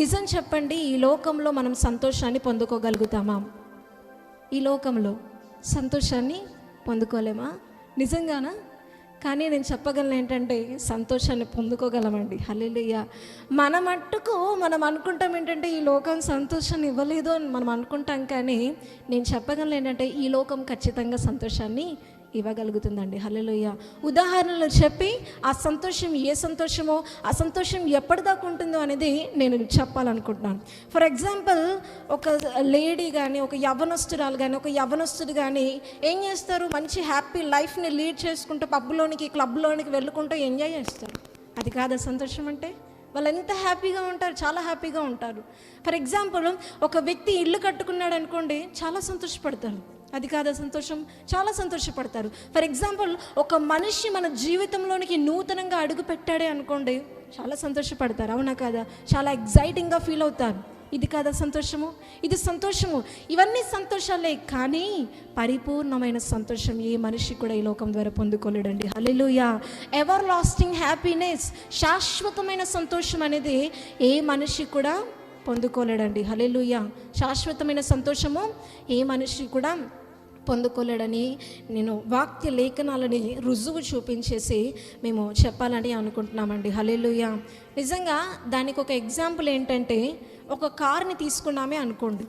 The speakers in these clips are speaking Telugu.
నిజం చెప్పండి ఈ లోకంలో మనం సంతోషాన్ని పొందుకోగలుగుతామా? ఈ లోకంలో సంతోషాన్ని పొందుకోలేమా? నిజంగానా? కానీ నేను చెప్పగలను ఏంటంటే సంతోషాన్ని పొందుకోగలమండి. హల్లెలూయా. మన మట్టుకు మనం అనుకుంటాం ఏంటంటే ఈ లోకం సంతోషాన్ని ఇవ్వలేదు అని మనం అనుకుంటాం కానీ నేను చెప్పగలను ఏంటంటే ఈ లోకం ఖచ్చితంగా సంతోషాన్ని ఇవ్వగలుగుతుందండి. హలోయ ఉదాహరణలు చెప్పి ఆ సంతోషం ఏ సంతోషమో ఆ సంతోషం ఎప్పటిదాకా ఉంటుందో అనేది నేను చెప్పాలనుకుంటున్నాను. ఫర్ ఎగ్జాంపుల్ ఒక లేడీ కానీ ఒక యవనస్తురాలు కానీ ఒక యవనస్తుడు కానీ ఏం చేస్తారు? మంచి హ్యాపీ లైఫ్ని లీడ్ చేసుకుంటూ పబ్లోనికి క్లబ్లోనికి వెళ్ళుకుంటూ ఎంజాయ్ చేస్తారు. అది కాదా సంతోషం అంటే వాళ్ళు ఎంత హ్యాపీగా ఉంటారు? చాలా హ్యాపీగా ఉంటారు. ఫర్ ఎగ్జాంపుల్ ఒక వ్యక్తి ఇల్లు కట్టుకున్నాడు అనుకోండి చాలా సంతోషపడతారు. అది కాదా సంతోషం. చాలా సంతోషపడతారు. ఫర్ ఎగ్జాంపుల్ ఒక మనిషి మన జీవితంలోనికి నూతనంగా అడుగు పెట్టాడే అనుకోండి చాలా సంతోషపడతారు. అవునా కాదా? చాలా ఎగ్జైటింగ్గా ఫీల్ అవుతారు. ఇది కాదా సంతోషము? ఇది సంతోషము. ఇవన్నీ సంతోషాలే కానీ పరిపూర్ణమైన సంతోషం ఏ మనిషి కూడా ఈ లోకం ద్వారా పొందుకోలేడండి. హలెలుయా ఎవర్ లాస్టింగ్ హ్యాపీనెస్ శాశ్వతమైన సంతోషం అనేది ఏ మనిషి కూడా పొందుకోలేడండి. హలెలుయా శాశ్వతమైన సంతోషము ఏ మనిషి కూడా పొందుకోలేడని నేను వాక్య లేఖనాలని రుజువు చూపించేసి మేము చెప్పాలని అనుకుంటున్నామండి. హలేలుయ నిజంగా దానికి ఒక ఎగ్జాంపుల్ ఏంటంటే ఒక కార్ని తీసుకున్నామే అనుకోండి.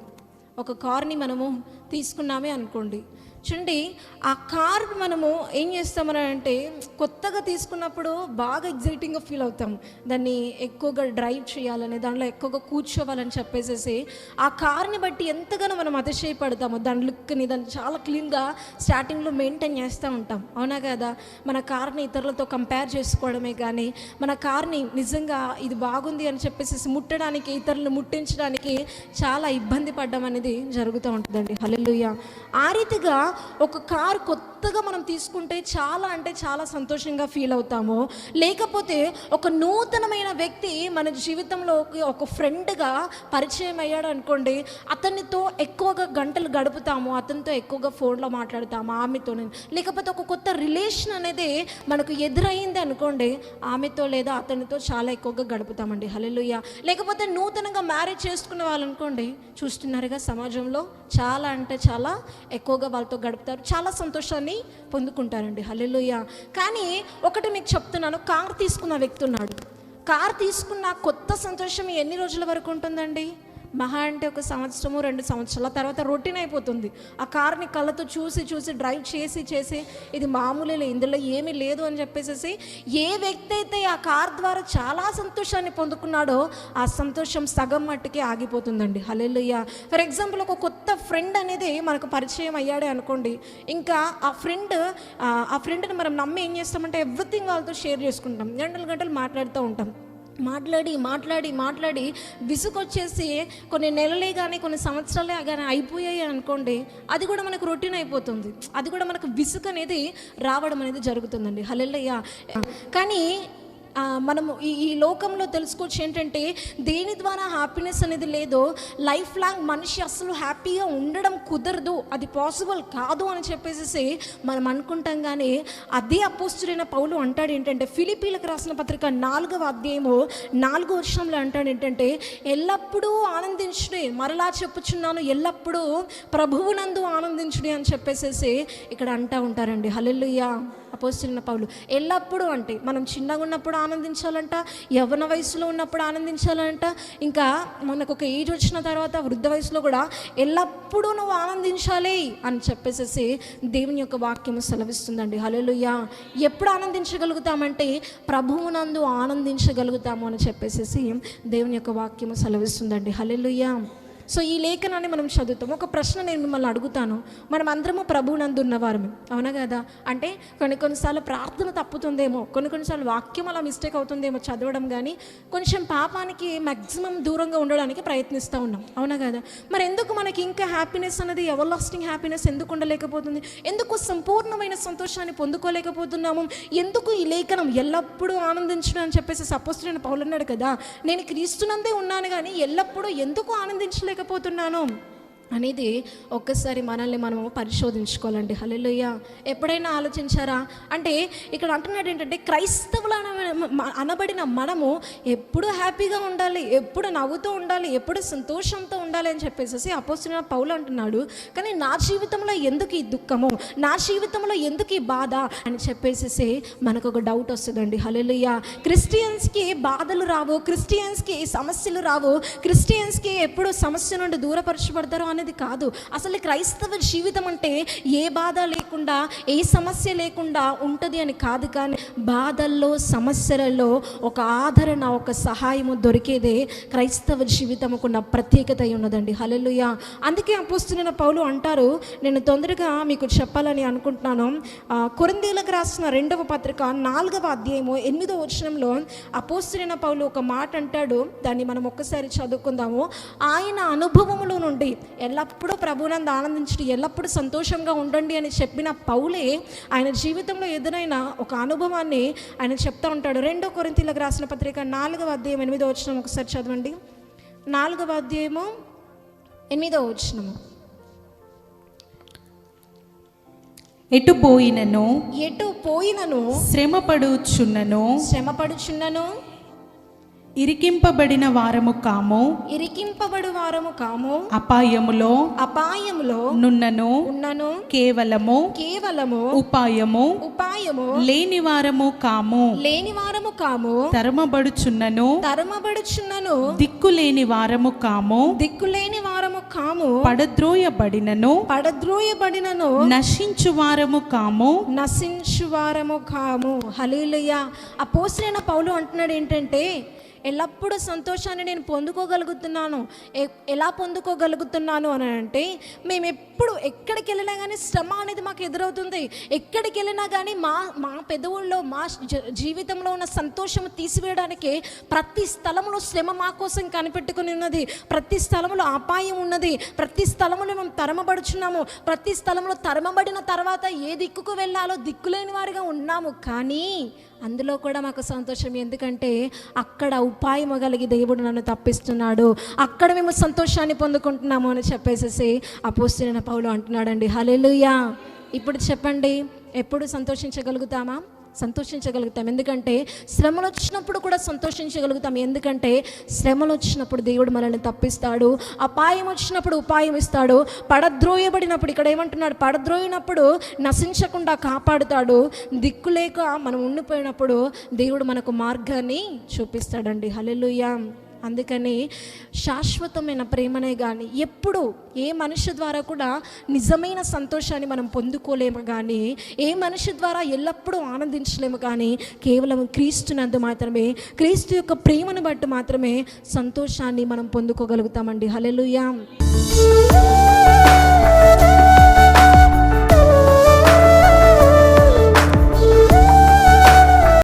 ఒక కార్ని మనము తీసుకున్నామే అనుకోండి. చూడండి ఆ కార్ మనము ఏం చేస్తామని అంటే కొత్తగా తీసుకున్నప్పుడు బాగా ఎగ్జైటింగ్గా ఫీల్ అవుతాం. దాన్ని ఎక్కువగా డ్రైవ్ చేయాలని దాంట్లో ఎక్కువగా కూర్చోవాలని చెప్పేసేసి ఆ కార్ని బట్టి ఎంతగానో మనం అతిశయపడతాము. దాని లుక్ని దాన్ని చాలా క్లీన్గా స్టార్టింగ్లో మెయింటైన్ చేస్తూ ఉంటాం. అవునా కదా? మన కార్ని ఇతరులతో కంపేర్ చేసుకోవడమే కానీ మన కార్ని నిజంగా ఇది బాగుంది అని చెప్పేసి ముట్టడానికి ఇతరులను ముట్టించడానికి చాలా ఇబ్బంది పడడం అనేది జరుగుతూ ఉంటుందండి. హలో ఆ రీతిగా ఒక కార్ కొత్త కొత్తగా మనం తీసుకుంటే చాలా అంటే చాలా సంతోషంగా ఫీల్ అవుతాము. లేకపోతే ఒక నూతనమైన వ్యక్తి మన జీవితంలోకి ఒక ఫ్రెండ్గా పరిచయం అయ్యాడు అనుకోండి అతనితో ఎక్కువగా గంటలు గడుపుతాము అతనితో ఎక్కువగా ఫోన్లో మాట్లాడతాము ఆమెతో లేకపోతే ఒక కొత్త రిలేషన్ అనేది మనకు ఎదురైంది అనుకోండి ఆమెతో లేదా అతనితో చాలా ఎక్కువగా గడుపుతామండి. హలెలుయ్య లేకపోతే నూతనంగా మ్యారేజ్ చేసుకునే వాళ్ళు అనుకోండి చూస్తున్నారుగా సమాజంలో చాలా అంటే చాలా ఎక్కువగా వాళ్ళతో గడుపుతారు. చాలా సంతోషాన్ని పొందుకుంటారండి. హల్లెలూయా. కానీ ఒకటి మీకు చెప్తున్నాను కార్ తీసుకున్న వ్యక్తి ఉన్నాడు. కార్ తీసుకున్న కొత్త సంతోషం ఎన్ని రోజుల వరకు ఉంటుందండి? మహా అంటే ఒక సంవత్సరము రెండు సంవత్సరాల తర్వాత రొటీన్ అయిపోతుంది. ఆ కార్ని కళ్ళతో చూసి చూసి డ్రైవ్ చేసి చేసి ఇది మామూలే ఇందులో ఏమీ లేదు అని చెప్పేసి ఏ వ్యక్తి అయితే ఆ కార్ ద్వారా చాలా సంతోషాన్ని పొందుకున్నాడో ఆ సంతోషం సగం మట్టుకే ఆగిపోతుందండి. హల్లెలూయా. ఫర్ ఎగ్జాంపుల్ ఒక కొత్త ఫ్రెండ్ అనేది మనకు పరిచయం అయ్యాడే అనుకోండి. ఇంకా ఆ ఫ్రెండ్ ఆ ఫ్రెండ్ని మనం నమ్మి ఏం చేస్తామంటే ఎవ్రీథింగ్ వాళ్ళతో షేర్ చేసుకుంటాం. గంటలు గంటలు మాట్లాడుతూ ఉంటాం. మాట్లాడి మాట్లాడి మాట్లాడి విసుగొచ్చేసి కొన్ని నెలలే కానీ కొన్ని సంవత్సరాలే కానీ అయిపోయాయి అనుకోండి అది కూడా మనకు రొటీన్ అయిపోతుంది. అది కూడా మనకు విసుగు అనేది రావడం అనేది జరుగుతుందండి. హల్లెలూయా. కానీ మనము ఈ ఈ లోకంలో తెలుసుకోవచ్చు ఏంటంటే దేని ద్వారా హ్యాపీనెస్ అనేది లేదో లైఫ్ లాంగ్ మనిషి అసలు హ్యాపీగా ఉండడం కుదరదు అది పాసిబుల్ కాదు అని చెప్పేసి మనం అనుకుంటాం కానీ అదే అపోస్తుడైన పౌలు అంటాడు ఏంటంటే ఫిలిపీలకు రాసిన పత్రిక నాలుగవ అధ్యాయము నాలుగో వర్షంలో అంటాడు ఏంటంటే ఎల్లప్పుడూ ఆనందించుడే మరలా చెప్పుచున్నాను ఎల్లప్పుడూ ప్రభువునందు ఆనందించుడి అని చెప్పేసేసి ఇక్కడ అంటా ఉంటారండి. హలెల్లుయ్యా అపోస్తున్న పౌలు. ఎల్లప్పుడూ అంటే మనం చిన్నగా ఉన్నప్పుడు ఆనందించాలంట? యవ్వన వయసులో ఉన్నప్పుడు ఆనందించాలంట? ఇంకా మనకు ఒక ఏజ్ వచ్చిన తర్వాత వృద్ధ వయసులో కూడా ఎల్లప్పుడూ నువ్వు ఆనందించాలి అని చెప్పేసేసి దేవుని యొక్క వాక్యం సెలవిస్తుందండి. హల్లెలూయా. ఎప్పుడు ఆనందించగలుగుతామంటే ప్రభువునందు ఆనందించగలుగుతాము అని చెప్పేసేసి దేవుని యొక్క వాక్యము సెలవిస్తుందండి. హల్లెలూయా. సో ఈ లేఖనాన్ని మనం చదువుతాం. ఒక ప్రశ్న నేను మిమ్మల్ని అడుగుతాను. మనం అందరము ప్రభునందు ఉన్నవారమే అవునా కదా? అంటే కొన్ని కొన్నిసార్లు ప్రార్థన తప్పుతుందేమో కొన్ని కొన్నిసార్లు వాక్యం అలా మిస్టేక్ అవుతుందేమో చదవడం కానీ కొంచెం పాపానికి మ్యాక్సిమం దూరంగా ఉండడానికి ప్రయత్నిస్తూ ఉన్నాం. అవునా కదా? మరి ఎందుకు మనకి ఇంకా హ్యాపీనెస్ అనేది ఎవర్ లాస్టింగ్ హ్యాపీనెస్ ఎందుకు ఉండలేకపోతుంది? ఎందుకు సంపూర్ణమైన సంతోషాన్ని పొందుకోలేకపోతున్నాము? ఎందుకు ఈ లేఖనం ఎల్లప్పుడూ ఆనందించడం అని చెప్పేసి సపోజ్ నేను పౌలు అన్నాడు కదా నేను క్రీస్తునందే ఉన్నాను కానీ ఎల్లప్పుడూ ఎందుకు ఆనందించలేక చేయలేకపోతున్నాను అనేది ఒక్కసారి మనల్ని మనము పరిశోధించుకోవాలండి. హల్లెలూయా. ఎప్పుడైనా ఆలోచించారా? అంటే ఇక్కడ అంటున్నాడు ఏంటంటే క్రైస్తవులు అన- అనబడిన మనము ఎప్పుడు హ్యాపీగా ఉండాలి ఎప్పుడు నవ్వుతూ ఉండాలి ఎప్పుడు సంతోషంతో ఉండాలి అని చెప్పేసి అపోసిన పౌలు అంటున్నాడు. కానీ నా జీవితంలో ఎందుకు ఈ దుఃఖము? నా జీవితంలో ఎందుకు ఈ బాధ? అని చెప్పేసి మనకు ఒక డౌట్ వస్తుందండి. హల్లెలూయా. క్రిస్టియన్స్కి బాధలు రావు క్రిస్టియన్స్కి సమస్యలు రావు క్రిస్టియన్స్కి ఎప్పుడు సమస్య నుండి దూరపరచబడతారో అనేది కాదు. అసలు క్రైస్తవ జీవితం అంటే ఏ బాధ లేకుండా ఏ సమస్య లేకుండా ఉంటుంది అని కాదు కానీ బాధల్లో సమస్యలలో ఒక ఆదరణ ఒక సహాయము దొరికేదే క్రైస్తవ జీవితముకున్న ప్రత్యేకత ఉన్నదండి. హల్లెలూయా. అందుకే అపోస్తున్న పౌలు అంటారు నేను తొందరగా మీకు చెప్పాలని అనుకుంటున్నాను. ఆ, రాసిన రెండవ పత్రిక నాలుగవ అధ్యాయము ఎనిమిదవ వచనంలో అపోస్తున్న పౌలు ఒక మాట అంటాడు. దాన్ని మనం ఒక్కసారి చదువుకుందాము. ఆయన అనుభవములో నుండి ఎల్లప్పుడూ ప్రభునంద ఆనందించడం ఎల్లప్పుడూ సంతోషంగా ఉండండి అని చెప్పిన పౌలే ఆయన జీవితంలో ఎదురైన ఒక అనుభవాన్ని ఆయన చెప్తా ఉంటాడు. రెండో కొరింతీలకు రాసిన పత్రిక నాలుగవ అధ్యాయం ఎనిమిదో వచనం ఒకసారి చదవండి. నాలుగవ అధ్యాయము ఎనిమిదో వచనము. ఎటు పోయినను? ఎటు పోయినను? శ్రమపడుచున్నను? శ్రమపడుచున్నను? ఇరికింపబడిన వారము కాము. ఇరికింపబడు వారము కాము. అపాయములో అపాయములో నున్నను. ఉన్నను. కేవలము. కేవలము. ఉపాయము. ఉపాయము. లేని వారము కాము. లేని వారము కాము. తరమబడుచున్నను. తరమబడుచున్నను. దిక్కులేని వారము కాము. దిక్కులేని వారము కాము. పడద్రోయబడినను. పడద్రోయబడినను. నశించు వారము కాము. నశించు వారము కాము. హలీలయ్య ఆ పోసిన పౌలు అంటున్నాడు ఏంటంటే ఎల్లప్పుడూ సంతోషాన్ని నేను పొందుకోగలుగుతున్నాను. ఎ- ఎలా పొందుకోగలుగుతున్నాను అని అంటే మేము ఎప్పుడు ఎక్కడికి వెళ్ళినా కానీ శ్రమ అనేది మాకు ఎదురవుతుంది. ఎక్కడికి వెళ్ళినా కానీ మా మా పెదవుల్లో మా జీవితంలో ఉన్న సంతోషం తీసివేయడానికి ప్రతి స్థలంలో శ్రమ మా కోసం కనిపెట్టుకుని ఉన్నది. ప్రతి స్థలంలో అపాయం ఉన్నది. ప్రతి స్థలంలో మేము తరమబడుచున్నాము. ప్రతి స్థలంలో తరమబడిన తర్వాత ఏ దిక్కుకు వెళ్ళాలో దిక్కులేని వారిగా ఉన్నాము. కానీ అందులో కూడా మాకు సంతోషం. ఎందుకంటే అక్కడ ఉపాయము కలిగి దేవుడు నన్ను తప్పిస్తున్నాడు. అక్కడ మేము సంతోషాన్ని పొందుకుంటున్నాము అని చెప్పేసేసి అపోస్తున్న పౌలు అంటున్నాడండి. హలెలుయా ఇప్పుడు చెప్పండి ఎప్పుడు సంతోషించగలుగుతామా? సంతోషించగలుగుతాం. ఎందుకంటే శ్రమలు వచ్చినప్పుడు కూడా సంతోషించగలుగుతాం. ఎందుకంటే శ్రమలు వచ్చినప్పుడు దేవుడు మనల్ని తప్పిస్తాడు. అపాయం వచ్చినప్పుడు ఉపాయం ఇస్తాడు. పడద్రోయబడినప్పుడు ఇక్కడ ఏమంటున్నాడు? పడద్రోయినప్పుడు నశించకుండా కాపాడుతాడు. దిక్కు లేక మనం ఉండిపోయినప్పుడు దేవుడు మనకు మార్గాన్ని చూపిస్తాడండి. హల్లెలూయా. అందుకని శాశ్వతమైన ప్రేమనే కానీ ఎప్పుడు ఏ మనిషి ద్వారా కూడా నిజమైన సంతోషాన్ని మనం పొందుకోలేము కానీ ఏ మనిషి ద్వారా ఎల్లప్పుడూ ఆనందించలేము కానీ కేవలం క్రీస్తునందు మాత్రమే క్రీస్తు యొక్క ప్రేమను బట్టి మాత్రమే సంతోషాన్ని మనం పొందుకోగలుగుతామండి. హలెలుయా